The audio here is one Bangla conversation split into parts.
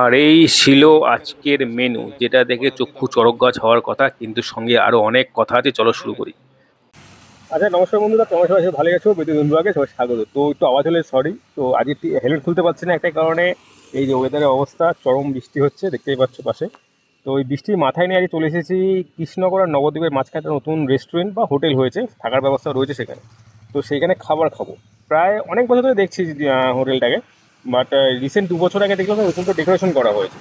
আর এই ছিল আজকের মেনু যেটা দেখে চক্ষু চড়ক গাছ হওয়ার কথা, কিন্তু সঙ্গে আরও অনেক কথা আছে, চলো শুরু করি। আচ্ছা নমস্কার বন্ধুরা, তোমার সবাই ভালো আছো, বিদ্যুৎ বন্ধুকে সবাই স্বাগত। তো একটু আওয়াজ হলে সরি তো আজ হেলমেট খুলতে পারছি না একটা কারণে। এই যে ওয়েদারের অবস্থা, চরম বৃষ্টি হচ্ছে, দেখতেই পাচ্ছ পাশে। তো ওই বৃষ্টির মাথায় নিয়ে আজ চলে এসেছি কৃষ্ণগড় আর নবদ্বীপের মাঝখানে নতুন রেস্টুরেন্ট বা হোটেল হয়েছে, থাকার ব্যবস্থা রয়েছে সেখানে। তো সেইখানে খাবার খাব। প্রায় অনেক বছর ধরে দেখছি হোটেলটাকে বাট রিসেন্ট দু বছর আগে দেখলাম নতুন তো ডেকোরেশন করা হয়েছে।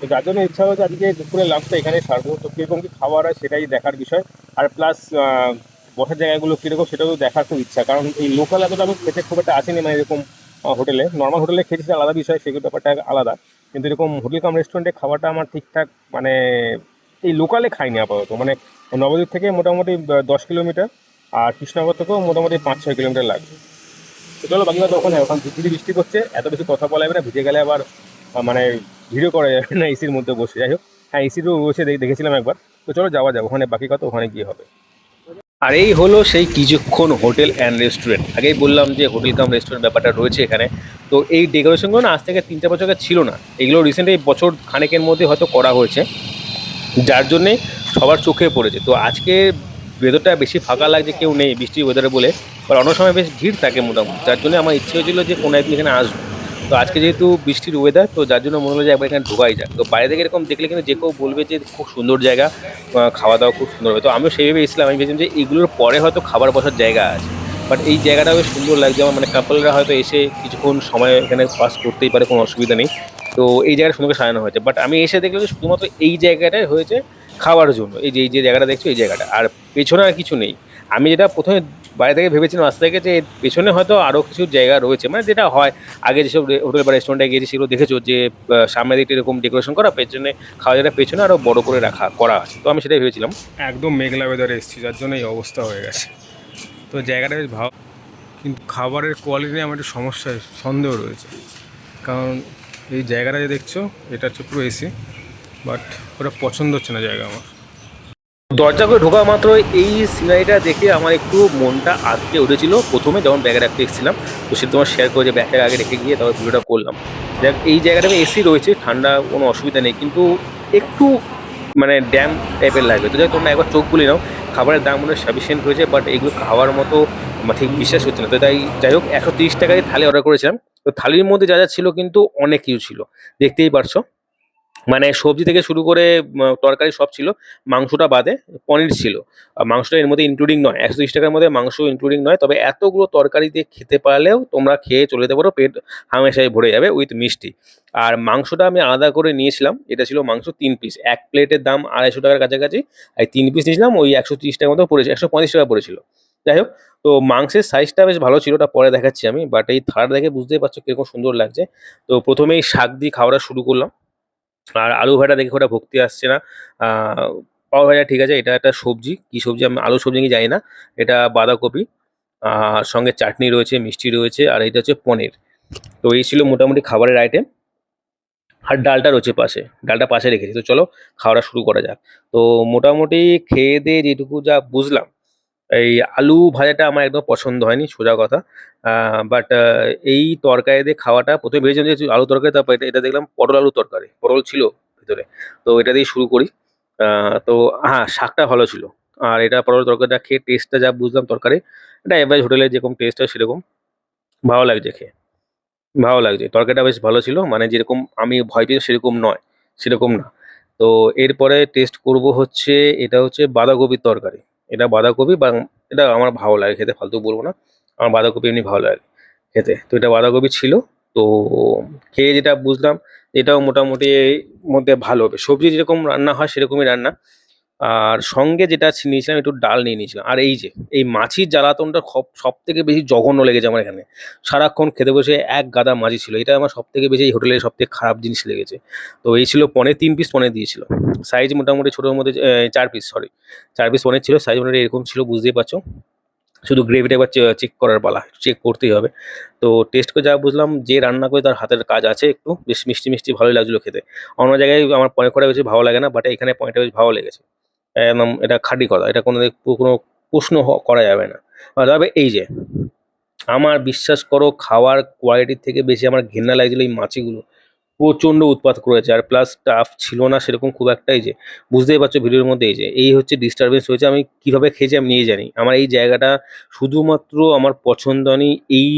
তো যার জন্য ইচ্ছা হয়েছে আজকে দুপুরে লাঞ্চটা এখানে সারবো। তো কীরকম কী খাবার হয় সেটাই দেখার বিষয়। আর প্লাস বসার জায়গাগুলো কীরকম সেটাও দেখার খুব ইচ্ছা। কারণ এই লোকাল এতটা আমি খেতে খুব একটা আসেনি মানে এরকম হোটেলে নর্মাল হোটেলে সেটা আলাদা বিষয় সেগুলো ব্যাপারটা আলাদা। কিন্তু এরকম হোটেল কাম রেস্টুরেন্টে খাবারটা আমার ঠিকঠাক মানে এই লোকালে খাইনি আপাতত। মানে নবদ্বীপ থেকে মোটামুটি দশ কিলোমিটার আর কৃষ্ণনগর থেকেও মোটামুটি পাঁচ ছয় কিলোমিটার লাগবে। চলো বাকি কথা ওখানে ওখানে ঝিঝিরি বৃষ্টি করছে এত বেশি কথা বলা যাবে না, ভিজে গেলে আবার মানে ভিডিও করা যাবে না, এসির মধ্যে বসে। যাই হোক হ্যাঁ এসিরও বসে দেখে- দেখেছিলাম একবার। তো চলো যাওয়া যাবে ওখানে বাকি কথা ওখানে গিয়ে হবে। আর এই হলো সেই কিছুক্ষণ হোটেল অ্যান্ড রেস্টুরেন্ট আগেই বললাম যে হোটেল কাম রেস্টুরেন্ট ব্যাপারটা রয়েছে এখানে। তো এই ডেকোরেশনগুলো না আজ থেকে তিন চার বছর ছিল না। এগুলো রিসেন্ট এই বছর খানেকের মধ্যে হয়তো করা হয়েছে। যার জন্যে সবার চোখে পড়েছে। তো আজকে ভেতরটা বেশি ফাঁকা লাগছে, কেউ নেই বৃষ্টির ওয়েদারে বলে। বা অন্য সময় বেশ ভিড় থাকে মোটামুটি। যার জন্য আমার ইচ্ছে হয়েছিল যে কোনো একদিন এখানে আসব। তো আজকে যেহেতু বৃষ্টির ওয়েদার তো যার জন্য মনে হলো যে একবার এখানে ঢোকাই যাক। তো বাইরে থেকে এরকম দেখলে কিন্তু যে কেউ বলবে যে খুব সুন্দর জায়গা খাওয়া দাওয়া খুব সুন্দর হবে। তো আমিও সেইভাবে এসেছিলাম। আমি ভেবেছিলাম যে এগুলোর পরে হয়তো খাবার বসার জায়গা আছে। বাট এই জায়গাটা বেশ সুন্দর লাগছে। আমার মানে কাপলরা হয়তো এসে কিছুক্ষণ সময় এখানে পাস করতেই পারে, কোনো অসুবিধা নেই। তো এই জায়গাটা সুন্দর করে সাজানো হয়েছে। বাট আমি এসে দেখলাম যে শুধুমাত্র এই জায়গাটাই হয়েছে খাওয়ার জন্য। এই যে এই যে জায়গাটা দেখছ, এই জায়গাটা। আর পেছনে আর কিছু নেই। আমি যেটা প্রথমে বাইরে থেকে ভেবেছিলাম রাস্তা থেকে যে পেছনে হয়তো আরও কিছু জায়গা রয়েছে মানে যেটা হয়, আগে যেসব হোটেল বা রেস্টুরেন্টে গিয়েছি সেগুলো দেখেছ যে সামনের দিকটা এরকম ডেকোরেশন করা, পেছনে খাওয়া জায়গাটা পেছনে আরও বড় করে রাখা, করা আছে। তো আমি সেটাই ভেবেছিলাম। একদম মেঘলা ওয়েদারে এসেছি, যার জন্য এই অবস্থা হয়ে গেছে। তো জায়গাটা বেশ ভালো, কিন্তু খাবারের কোয়ালিটি নিয়ে আমার একটু সমস্যা সন্দেহ রয়েছে। কারণ এই জায়গাটা যে দেখছ, এটা হচ্ছে পুরো এসি বাট ওটা পছন্দ হচ্ছে না জায়গা আমার। দরজা করে ঢোকা মাত্র এই সিনারিটা দেখে আমার একটু মনটা আটকে উঠেছিল। প্রথমে যখন ব্যাগে রাখতে এসেছিলাম তো সে তোমার শেয়ার করে যে ব্যাগটা আগে রেখে গিয়ে তারপর ভিডিওটা করলাম। দেখ এই জায়গাটা এসি রয়েছে, ঠান্ডা কোনো অসুবিধা নেই, কিন্তু একটু মানে ড্যাম টাইপের লাগবে। তো যাই তোমরা একবার চোখ বলি নাও, খাবারের দাম মনে সাফিসিয়েন্ট হয়েছে বাট এগুলো খাওয়ার মতো ঠিক বিশ্বাস হচ্ছে না। তো তাই, যাই হোক, একশো তিরিশ টাকায় থালি অর্ডার করেছিলাম। তো থালির মধ্যে যা যা ছিল কিন্তু অনেক কিছু ছিল। দেখতেই পারছ। মানে সবজি থেকে শুরু করে তরকারি সব ছিল। মাংসটা বাদে পনির ছিল। মাংসটা এর মধ্যে ইনক্লুডিং নয়, একশো তিরিশ টাকার মধ্যে মাংস ইনক্লুডিং নয়, তবে এতগুলো তরকারি দিয়ে খেতে পারলেও তোমরা খেয়ে চলে যেতে পারো, পেট হামেশাই ভরে যাবে উইথ মিষ্টি। আর মাংসটা আমি আলাদা করে নিয়েছিলাম, এটা ছিল মাংস তিন পিস এক প্লেটের দাম আড়াইশো টাকার কাছাকাছি, আর তিন পিস নিয়েছিলাম, ওই একশো তিরিশ টাকার মতো পড়েছে, একশো পঁয়ত্রিশ টাকা পড়েছিল। যাই হোক, তো মাংসের সাইজটা বেশ ভালো ছিল ওটা পরে দেখাচ্ছি আমি বাট এই থার্ড দেখে বুঝতেই পারছ কীরকম সুন্দর লাগছে। তো প্রথমেই শাক দিয়ে খাওয়াটা শুরু করলাম। আর আলু ভাজা দেখে ওটা ভক্তি আসছে না। পাও ভাজা ঠিক আছে, এটা একটা সবজি। কি সবজি? আমি আলু সবজি কি জানি না। এটা বাঁধাকপি সঙ্গে চাটনি রয়েছে, মিষ্টি রয়েছে, আর এটা হচ্ছে পনির। তো এই ছিল মোটামুটি খাবারের আইটেম আর ডালটা রয়েছে পাশে, ডালটা পাশে রেখেছি। তো চলো খাওয়াটা শুরু করা যাক। তো মোটামুটি খেয়ে দিয়ে যেটুকু যা বুঝলাম এই আলু ভাজাটা আমার একদম পছন্দ হয়নি, সোজা কথা। বাট এই তরকারি দিয়ে খাওয়াটা প্রথমে ভেবেছিলাম যে আলু তরকারি, তারপর এটা এটা দেখলাম পটল আলু তরকারি, পটল ছিল ভিতরে। তো এটা দিয়ে শুরু করি। তো হ্যাঁ শাকটা ভালো ছিল। আর এটা পটল তরকারিটা খেয়ে টেস্টটা যা বুঝলাম তরকারি, এটা এভারেজ হোটেলে যেরকম টেস্ট হয় সেরকম। ভালো লাগছে খেয়ে। ভালো লাগছে। তরকারিটা বেশ ভালো ছিল মানে যেরকম আমি ভয় পেয়েছি সেরকম নয়, সেরকম না। তো এরপরে টেস্ট করব হচ্ছে, এটা হচ্ছে বাঁধাকপির তরকারি। এটা বাঁধাকপি বা এটা আমার ভালো লাগে খেতে, ফালতু বলব না। আমার বাঁধাকপি এমনি ভালো লাগে খেতে। তো এটা বাঁধাকপি ছিল। তো খেয়ে যেটা বুঝলাম, এটাও মোটামুটি মধ্যে ভালো হবে। সবজি যেরকম রান্না হয় সেরকমই রান্না। আর সঙ্গে যেটা নিয়েছিলাম, একটু ডাল নিয়ে নিয়েছিলাম। আর এই যে, এই মাছির জ্বালাতনটা সব থেকে বেশি জঘন্য লেগেছে আমার এখানে। সারাক্ষণ খেতে বসে এক গাদা মাছি ছিল। এটা আমার সব থেকে বেশি এই হোটেলের সব থেকে খারাপ জিনিস লেগেছে। তো এই ছিল পনেরো, তিন পিস পনেরো দিয়েছিল। সাইজ মোটামুটি ছোটোর মধ্যে চার পিস সরি চার পিস পনেরো ছিল। সাইজ মোটামুটি এরকম ছিল, বুঝতেই পারছ। শুধু গ্রেভিটা একবার চেক করার পালা। চেক করতেই হবে। তো টেস্ট করে যা বুঝলাম, যে রান্না করে তার হাতের কাজ আছে একটু, বেশ মিষ্টি মিষ্টি ভালোই লাগছিল খেতে। অন্য জায়গায় আমার পয়েন্ট করা বেশি ভালো লাগে না বাট এখানে পয়েন্টটা বেশ ভালো লেগেছে। এটা খাঁটি কথা, এটা কোনো কোনো প্রশ্ন করা যাবে না। তবে এই যে, আমার বিশ্বাস করো খাওয়ার কোয়ালিটির থেকে বেশি আমার ঘেন্না লাগছিল এই মাছিগুলো। প্রচণ্ড উৎপাত করেছে আর প্লাস টাফ ছিল না সেরকম খুব একটাই যে, বুঝতেই পারছ ভিডিওর মধ্যে এই যে, এই হচ্ছে ডিস্টারবেন্স হয়েছে, আমি কীভাবে খেয়েছি আমি নিয়ে জানি। আমার এই জায়গাটা শুধুমাত্র আমার পছন্দ হয়নি এই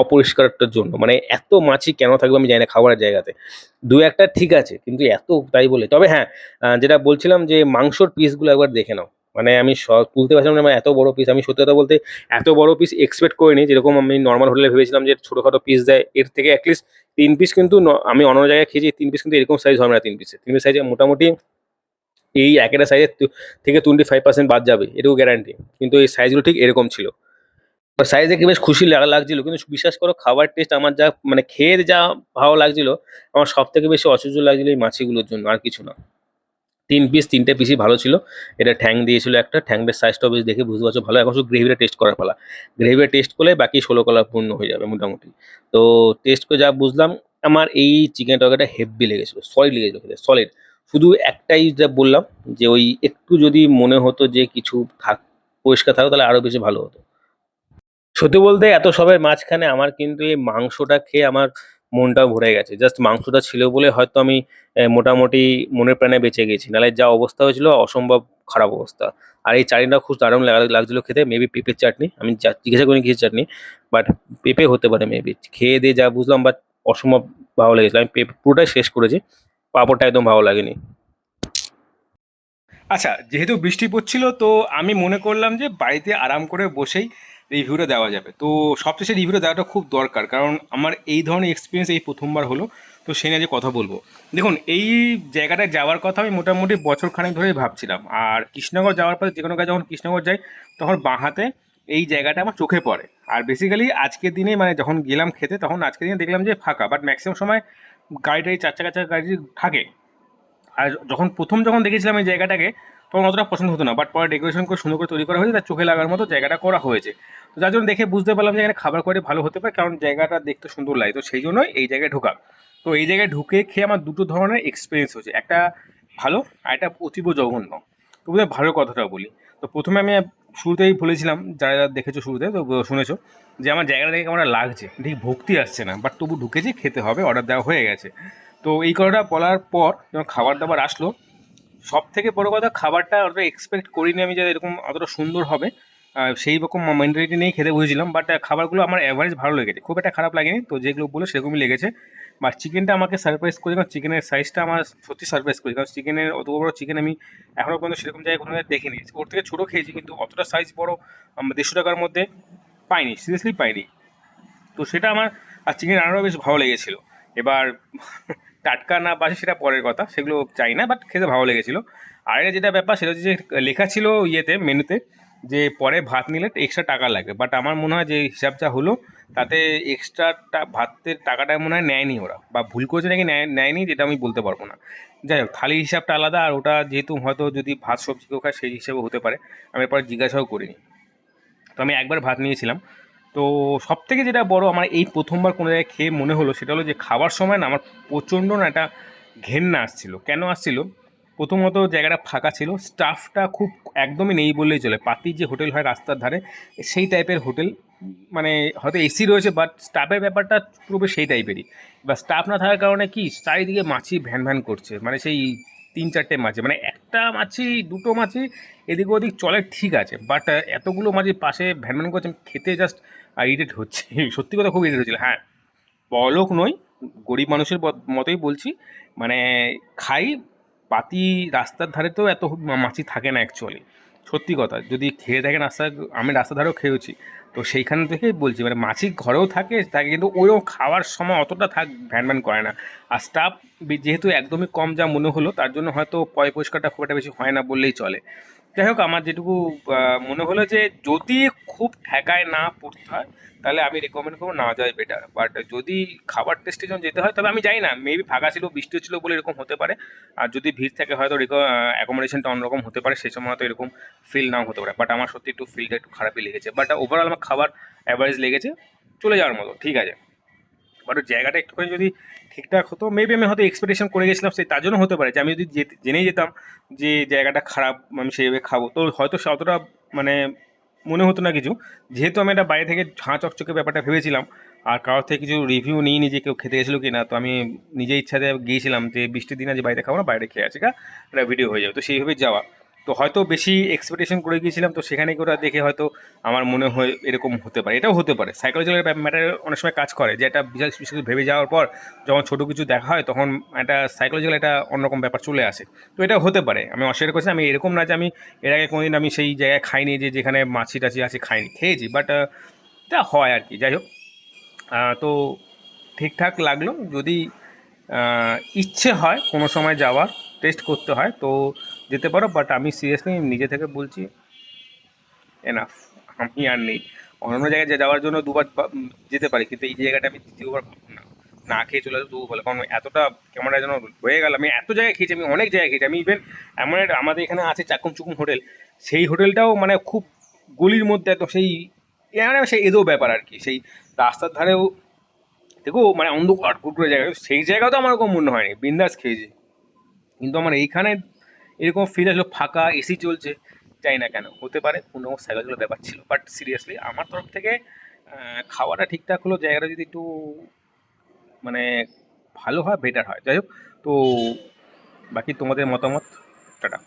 অপরিষ্কারটার জন্য। মানে এত মাছি কেন থাকবে আমি জানি না খাবারের জায়গাতে। দু একটা ঠিক আছে, কিন্তু এত তাই বলে। তবে হ্যাঁ যেটা বলছিলাম যে মাংসর পিসগুলো একবার দেখে নাও। মানে আমি তুলতে পারছিলাম না এত বড় পিস আমি সত্যি কথা বলতে এত বড় পিস এক্সপেক্ট করিনি। যেরকম আমি নর্মাল হোটেলে ভেবেছিলাম যে ছোটোখাটো পিস দেয়, এর থেকে অ্যাটলিস্ট তিন পিস কিন্তু আমি অন্য জায়গায় খেয়েছি, তিন পিস কিন্তু এরকম সাইজ হবে না তিন পিসে তিন পিস সাইজে মোটামুটি এই একটা সাইজের থেকে টোয়েন্টি ফাইভ পার্সেন্ট বাদ যাবে, এটুকু গ্যারান্টি কিন্তু এই সাইজগুলো ঠিক এরকম ছিল। সাইজ দেখে বেশ খুশি লাগা লাগছিল, কিন্তু বিশ্বাস করো খাবার টেস্ট আমার যা মানে খেয়ে যা ভালো লাগছিল, আমার সব থেকে বেশি অসহ্য লাগছিল এই মাছিগুলোর জন্য, আর কিছু না। তিন পিস তিনটে পিসই ভালো ছিল। এটা ঠ্যাং দিয়েছিল একটা, ঠ্যাংটার সাইজটাও বেশ দেখে বুঝতে পারছ ভালো। এখন শুধু গ্রেভিটা টেস্ট করার ফেলা গ্রেভিটা টেস্ট করলে বাকি ষোলো কলা পূর্ণ হয়ে যাবে মোটামুটি। তো টেস্ট করে যা বুঝলাম, আমার এই চিকেন টর্কাটা হেভি লেগেছিলো সলিড লেগেছিলো খেতে সলিড শুধু একটাই যা বললাম, যে ওই একটু যদি মনে হতো যে কিছু থাক, পরিষ্কার থাকো তাহলে আরও বেশি ভালো হতো। সত্যি বলতে এত সবের মাঝখানে আমার কিন্তু এই মাংসটা খেয়ে আমার মনটা ভরে গেছে। জাস্ট মাংসটা ছিল বলে হয়তো আমি মোটামুটি মনের প্রাণে বেঁচে গেছি। নাহলে যা অবস্থা হয়েছিল, অসম্ভব খারাপ অবস্থা। আর এই চাটনিটা খুব দারুণ লাগা- লাগছিল খেতে। মেবি পেঁপের চাটনি। আমি জিজ্ঞাসা করিনি কিসের চাটনি বাট পেঁপে হতে পারে মেবি খেয়ে দিয়ে যা বুঝলাম বাট অসম্ভব ভালো লেগেছিল। আমি পেঁপে পুরোটাই শেষ করেছি। পাঁপড়টা একদম ভালো লাগেনি। আচ্ছা যেহেতু বৃষ্টি পড়ছিল, তো আমি মনে করলাম যে বাড়িতে আরাম করে বসেই রিভিউটা দেওয়া যাবে। তো সবশেষে রিভিউটা দেওয়াটা খুব দরকার, কারণ আমার এই ধরনের এক্সপিরিয়েন্স এই প্রথমবার হলো, তো সে নিয়ে কথা বলব। দেখুন, এই জায়গাটায় যাওয়ার কথা আমি মোটামুটি বছর খানেক ধরেই ভাবছিলাম। আর কৃষ্ণনগর যাওয়ার পরে যে কোনো কাজ যখন কৃষ্ণনগর যাই, তখন বাঁহাতে এই জায়গাটা আমার চোখে পড়ে। আর বেসিক্যালি আজকের দিনে মানে যখন গেলাম খেতে, তখন আজকের দিনে দেখলাম যে ফাঁকা বাট ম্যাক্সিমাম সময় গাড়ি টাড়ি চার চাকা চাকা গাড়ি থাকে। আর যখন প্রথম যখন দেখেছিলাম এই জায়গাটাকে তখন অতটা পছন্দ হতো না বাট পরে ডেকোরেশন করে সুন্দর করে তৈরি করা হয়েছে, তার চোখে লাগার মতো জায়গাটা করা হয়েছে। তো যার জন্য দেখে বুঝতে পারলাম যে এখানে খাবার কোয়ালিটি ভালো হতে পারে, কারণ জায়গাটা দেখতে সুন্দর লাগে। তো সেই জন্যই এই জায়গায় ঢোকা। তো এই জায়গায় ঢুকে খেয়ে আমার দুটো ধরনের এক্সপিরিয়েন্স হয়েছে। একটা ভালো আর একটা অতীব জঘন্য। তো বোধহয় ভালো কথাটা বলি। তো প্রথমে আমি শুরুতেই বলেছিলাম, যারা যারা দেখেছ শুরুতে, তো শুনেছো, যে আমার জায়গাটা দেখে কেমন লাগছে। ঠিক ভক্তি আসছে না বাট তবু ঢুকেছি, খেতে হবে অর্ডার দেওয়া হয়ে গেছে। তো এই কথাটা বলার পর যখন খাবার দাবার আসলো সব থেকে বড় কথা খাবারটা অতটা এক্সপেক্ট করিনি আমি যে এরকম অতটা সুন্দর হবে। সেই রকম মেন্টালিটি নিয়েই খেতে বুঝেছিলাম বাট খাবারগুলো আমার অ্যাভারেজ ভালো লেগেছে। খুব একটা খারাপ লাগেনি, তো যেগুলো বলে সেরকমই লেগেছে। বা চিকেনটা আমাকে সারপ্রাইজ করে কারণ চিকেনের সাইজটা আমার সত্যি সারপ্রাইজ করেছে, কারণ চিকেনের অত বড় চিকেন আমি এখনও পর্যন্ত সেরকম জায়গায় কোনো দেখিনি। ওর থেকে ছোটো খেয়েছি, কিন্তু অতটা সাইজ বড় দেড়শো টাকার মধ্যে পাইনি সিরিয়াসলি পাইনি। তো সেটা আমার, আর চিকেন রান্নাটা বেশ ভালো লেগেছিলো। এবার টাটকা না বাসে সেটা পরের কথা, সেগুলো চাই না বাট খেতে ভালো লেগেছিলো। আর একটা যেটা ব্যাপার, সেটা হচ্ছে যে লেখা ছিল ইয়েতে, মেনুতে, যে পরে ভাত নিলে এক্সট্রা টাকা লাগবে বাট আমার মনে হয় যে হিসাব যা হলো, তাতে এক্সট্রা ভাতের টাকাটা মনে হয় নেয়নি ওরা, বা ভুল করেছে নাকি নেয়- নেয়নি যেটা আমি বলতে পারব না। যাই হোক, থালির হিসাবটা আলাদা, আর ওটা যেহেতু হয়তো যদি ভাত সবজি কেউ খায়, সেই হিসেবে হতে পারে। আমি এরপর জিজ্ঞাসাও করিনি। তো আমি একবার ভাত নিয়েছিলাম। তো সব থেকে যেটা বড় আমার এই প্রথমবার কোনো জায়গায় খেয়ে মনে হলো সেটা হলো যে খাবার সময় না আমার প্রচণ্ড না একটা ঘেন্না আসছিল। কেন আসছিল? প্রথমত জায়গাটা ফাঁকা ছিল। স্টাফটা খুব একদমই নেই বললেই চলে। পাতি যে হোটেল হয় রাস্তার ধারে, সেই টাইপের হোটেল। মানে হয়তো এসি রয়েছে, বাট স্টাফের ব্যাপারটা পুরোপুরি সেই টাইপেরই। বা স্টাফ না থাকার কারণে কি? চারিদিকে মাছি ভ্যান ভ্যান করছে। মানে সেই তিন চারটে মাছি মানে একটা মাছি, দুটো মাছি এদিক ওদিক চলে ঠিক আছে বাট এতগুলো মাঝে পাশে ভ্যান ভ্যান করছে খেতে জাস্ট ইরিটেট হচ্ছে। সত্যি কথা খুব ইরিটেট হচ্ছিল হ্যাঁ বড়লোক নই, গরিব মানুষের মতোই বলছি মানে খাই পাতি রাস্তার ধারে তো এত মাছি থাকে না অ্যাকচুয়ালি সত্যি কথা, যদি খেয়ে থাকেন রাস্তা আমি রাস্তার ধারেও খেয়েছি তো সেইখান থেকেই বলছি মানে মাছি ঘরেও থাকে, তাকে কিন্তু ওইও খাওয়ার সময় অতটা থাক ভ্যান ভ্যান করে না। আর স্টাফ যেহেতু একদমই কম যা মনে হলো, তার জন্য হয়তো পয় পরিষ্কারটা খুব একটা বেশি হয় না বললেই চলে। যাই হোক, আমার যেটুকু মনে হলো যে যদি খুব ঠেকায় না পড়তে হয়, তাহলে আমি রেকমেন্ড করব না যাওয়াই বেটার বাট যদি খাবার টেস্টের জন্য যেতে হয়, তবে আমি জানি না মেবি ফাঁকা ছিল, বৃষ্টি ছিল বলে এরকম হতে পারে। আর যদি ভিড় থাকে, হয়তো অ্যাকোমোডেশনটা অন্যরকম হতে পারে, সেই সময় হয়তো এরকম ফিল নাও হতে পারে। বাট আমার সত্যি একটু ফিলটা একটু খারাপই লেগেছে। বাট ওভারঅল আমার খাবার অ্যাভারেজ লেগেছে, চলে যাওয়ার মতো, ঠিক আছে। বাট জায়গাটা একটুখানি যদি ঠিকঠাক হতো মেবি আমি হয়তো এক্সপেকটেশন করে গেছিলাম সেই, তার জন্য হতে পারে যে আমি যদি জেনেই যেতাম যে জায়গাটা খারাপ, আমি সেইভাবে খাব। তো হয়তো অতটা মানে মনে হতো না কিছু। যেহেতু আমি একটা বাইরে থেকে ঝাঁ চকচকে ব্যাপারটা ভেবেছিলাম, আর কারোর থেকে কিছু রিভিউ নিইনি যে কেউ খেতে গেছিল কি না তো আমি নিজে ইচ্ছাতে গিয়েছিলাম যে বৃষ্টির দিন আজ বাড়িতে খাব না, বাইরে খেয়ে আছে একটা ভিডিও হয়ে যাবে। তো সেইভাবে যাওয়া। তো হয়তো বেশি এক্সপেকটেশন করে গিয়েছিলাম, তো সেখানে করে দেখে হয়তো আমার মনে হয় এরকম হতে পারে। এটাও হতে পারে। সাইকোলজিক্যাল ম্যাটার অনেক সময় কাজ করে, যে একটা বিশাল বিশাল ভেবে যাওয়ার পর যখন ছোটো কিছু দেখা হয়, তখন একটা সাইকোলজিক্যাল একটা অন্যরকম ব্যাপার চলে আসে। তো এটা হতে পারে। আমি অস্বীকার করছি আমি এরকম না যে আমি এর আগে কোনোদিন আমি সেই জায়গায় খাইনি যে যেখানে মাছি টাছি আছে খাইনি, খেয়েছি বাট এটা হয় আর কি। যাই হোক তো ঠিকঠাক লাগল। যদি ইচ্ছে হয় কোনো সময় যাওয়ার টেস্ট করতে হয়, তো যেতে পারো বাট আমি সিরিয়াসলি নিজে থেকে বলছি এনাফ আমি আর নেই। অন্য অন্য জায়গায় যাওয়ার জন্য দুবার যেতে পারি, কিন্তু এই জায়গাটা আমি দ্বিতীয়বার না না খেয়ে চলে আসব তবু ভালো কারণ এতটা ক্যামেরা যেন হয়ে গেল, আমি এত জায়গায় খেয়েছি, আমি অনেক জায়গায় খেয়েছি, আমি ইভেন এমন একটা, আমাদের এখানে আছে চাকুম চুকুম হোটেল, সেই হোটেলটাও মানে খুব গলির মধ্যে একদম সেই মানে সেই এদো ব্যাপার আর কি, সেই রাস্তার ধারেও, দেখো মানে অন্ধকার কুকুরের জায়গা, সেই জায়গাও তো আমার ওরকম মনে হয়নি, বিন্দাস খেয়েছি। কিন্তু আমার এইখানে এরকম ফিল আসলো, ফাঁকা এসি চলছে চাই না কেন, হতে পারে কোনো সাইকোলজিক্যাল ব্যাপার ছিল বাট সিরিয়াসলি আমার তরফ থেকে খাওয়াটা ঠিকঠাক হলো, জায়গাটা যদি একটু মানে ভালো হয় বেটার হয়, যাই হোক, তো বাকি তোমাদের মতামত, টাটা।